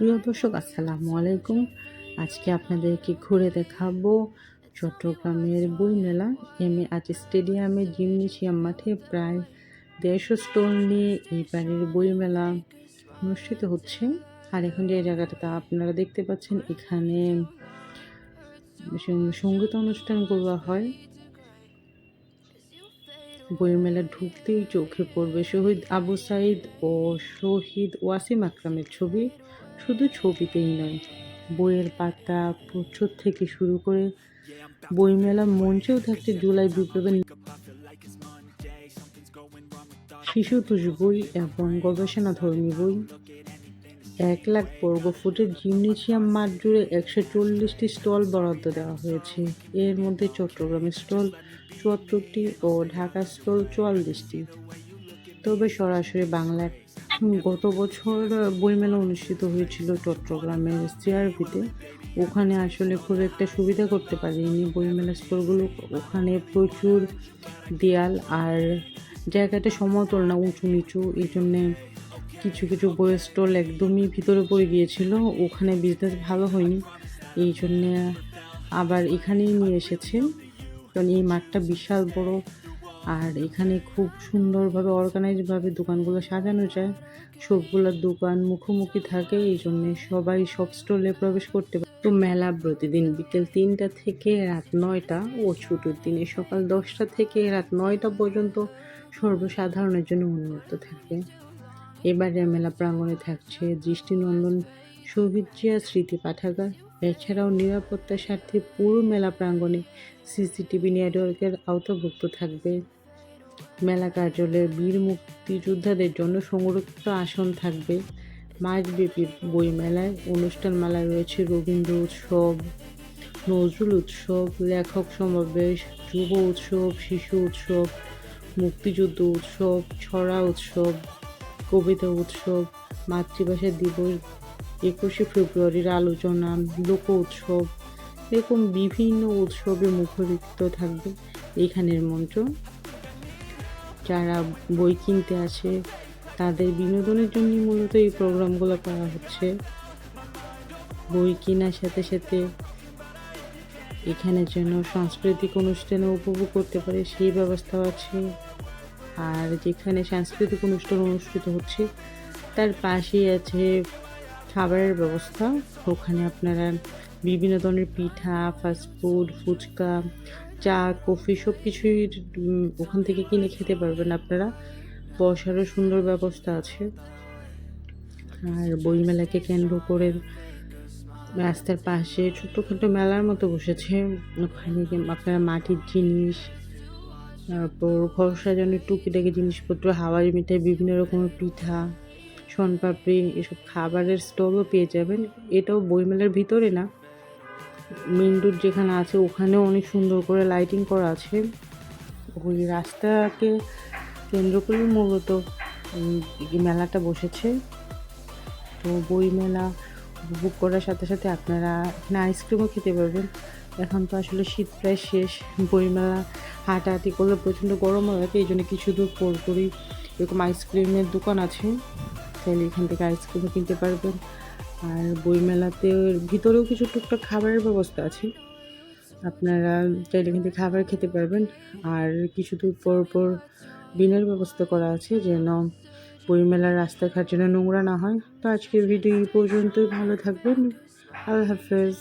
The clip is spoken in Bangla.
প্রিয় দর্শক, আসসালামু আলাইকুম। আজকে আপনাদেরকে ঘুরে দেখাবো চট্টগ্রামের বইমেলা এম এ আজ স্টেডিয়ামে, জিমনেশিয়াম মাঠে প্রায় দেড়শো স্টল নিয়ে এইবারের বইমেলা অনুষ্ঠিত হচ্ছে। আর এখন যে জায়গাটাতে আপনারা দেখতে পাচ্ছেন, এখানে সংগীত অনুষ্ঠান করা হয়। বইয়ের মেলা ঢুকতেই চোখে পড়বে শহীদ আবু সাইদ ও শহীদ ওয়াসিম আকরামের ছবি। শুধু ছবিতেই নয়, বইয়ের পাতা প্রচ্ছদ থেকে শুরু করে বইমেলা মঞ্চেও থাকছে জুলাই বিপ্লবের শিশু তুষ বই এবং গবেষণা ধর্মী বই। এক লাখ বর্গ ফুটের জিমনেশিয়াম মাঠ জুড়ে একশো চল্লিশটি স্টল বরাদ্দ দেওয়া হয়েছে। এর মধ্যে চট্টগ্রামের স্টল চুয়াত্তরটি ও ঢাকা স্টল চুয়াল্লিশটি। তবে সরাসরি বাংলার গত বছর বইমেলা অনুষ্ঠিত হয়েছিল চট্টগ্রামের সিআরপিতে ওখানে আসলে খুব একটা সুবিধা করতে পারিনি বইমেলা স্টলগুলো ওখানে প্রচুর দেয়াল আর জায়গাটা সমতল না, উঁচু নিচু। এই জন্যে কিছু কিছু বইয়ের স্টল একদমই ভিতরে পড়ে গিয়েছিল। ওখানে বিজনেস ভালো হয়নি। এই জন্যে আবার এখানেই নিয়ে এসেছেন কারণ এই মাঠটা বিশাল বড়। আর এখানে খুব সুন্দরভাবে অর্গানাইজভাবে দোকানগুলো সাজানো যায়। সবগুলোর দোকান মুখোমুখি থাকে এই জন্যে সবাই সব স্টলে প্রবেশ করতে পারে। তো মেলা প্রতিদিন বিকেল তিনটা থেকে রাত নয়টা ও ছুটির দিনে সকাল দশটা থেকে রাত নয়টা পর্যন্ত সর্বসাধারণের জন্য উন্মুক্ত থাকবে এবারে মেলা প্রাঙ্গণে থাকছে দৃষ্টিনন্দন শহীদ জিয়া স্মৃতি পাঠাগার। এছাড়াও নিরাপত্তার স্বার্থে পুরো মেলা প্রাঙ্গণে সিসিটিভি নেটওয়ার্কের আওতাভুক্ত থাকবে। মেলা কার্যালয়ে বীর মুক্তিযোদ্ধাদের জন্য সংরক্ষিত আসন থাকবে। মাসব্যাপী বই মেলায় অনুষ্ঠান মেলায় রয়েছে রবীন্দ্র উৎসব, নজরুল উৎসব, লেখক সমাবেশ, যুব উৎসব, শিশু উৎসব, মুক্তিযুদ্ধ উৎসব, ছড়া উৎসব, কবিতা উৎসব, মাতৃভাষা দিবস, একুশে ফেব্রুয়ারির আলোচনা, লোক উৎসব এরকম বিভিন্ন উৎসবে মুখরিত থাকবে। এখানের মঞ্চ যারা বই কিনতে আসে, তাদের বিনোদনের জন্য মূলত এই প্রোগ্রামগুলো করা হচ্ছে। বই কেনার সাথে সাথে এখানে যেন সাংস্কৃতিক অনুষ্ঠানে উপভোগ করতে পারে, সেই ব্যবস্থাও আছে। আর যেখানে সাংস্কৃতিক অনুষ্ঠান অনুষ্ঠিত হচ্ছে, তার পাশেই আছে খাবারের ব্যবস্থা। ওখানে আপনারা বিভিন্ন ধরনের পিঠা ফাস্টফুড ফুচকা, চা, কফি সব কিছুই ওখান থেকে কিনে খেতে পারবেন আপনারা। বসারও সুন্দর ব্যবস্থা আছে। আর বইমেলাকে কেন্দ্র করে রাস্তার পাশে ছোটোখাটো মেলার মতো বসেছে। ওখানে আপনারা মাটির জিনিস, তারপর ঘর সাজানোর টুকিটাকি জিনিসপত্র, হাওয়াই মিঠাই, বিভিন্ন রকমের পিঠা শনপাপড়ি এসব খাবারের স্টলও পেয়ে যাবেন। এটাও বইমেলার ভিতরে না। মেন রোড যেখানে আছে, ওখানেও অনেক সুন্দর করে লাইটিং করা আছে। ওই রাস্তাকে কেন্দ্র করে মূলত মেলাটা বসেছে। তো বই মেলা উপভোগ করার সাথে সাথে আপনারা এখানে আইসক্রিমও খেতে পারবেন। এখন তো আসলে শীত প্রায় শেষ বইমেলা হাঁটাহাঁটি করলে প্রচণ্ড গরমও লাগে এই জন্য কিছু দূর পর করেই এরকম আইসক্রিমের দোকান আছে। তাহলে এখান থেকে আইসক্রিমও কিনতে পারবেন। আর বইমেলাতে ভিতরেও কিছু টুকটাক খাবারের ব্যবস্থা আছে। আপনারা চাইলে কিন্তু খাবার খেতে পারবেন। আর কিছু দূর পর পর বিনের ব্যবস্থা করা আছে যেন বইমেলার রাস্তাঘাট যেন নোংরা না হয়। তো আজকের ভিডিও পর্যন্তই। ভালো থাকবেন। আল্লাহ হাফেজ।